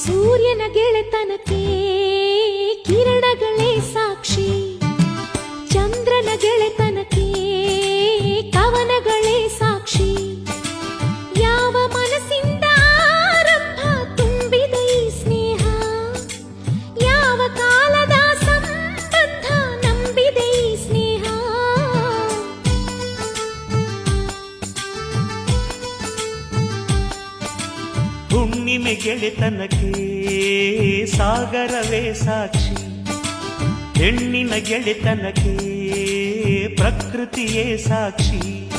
sur ಹುಣ್ಣಿಮೆ ಗೆಳೆತನಕ್ಕೆ ಸಾಗರವೇ ಸಾಕ್ಷಿ. ಹೆಣ್ಣಿನ ಗೆಳೆತನಕ್ಕೆ ಪ್ರಕೃತಿಯೇ ಸಾಕ್ಷಿ.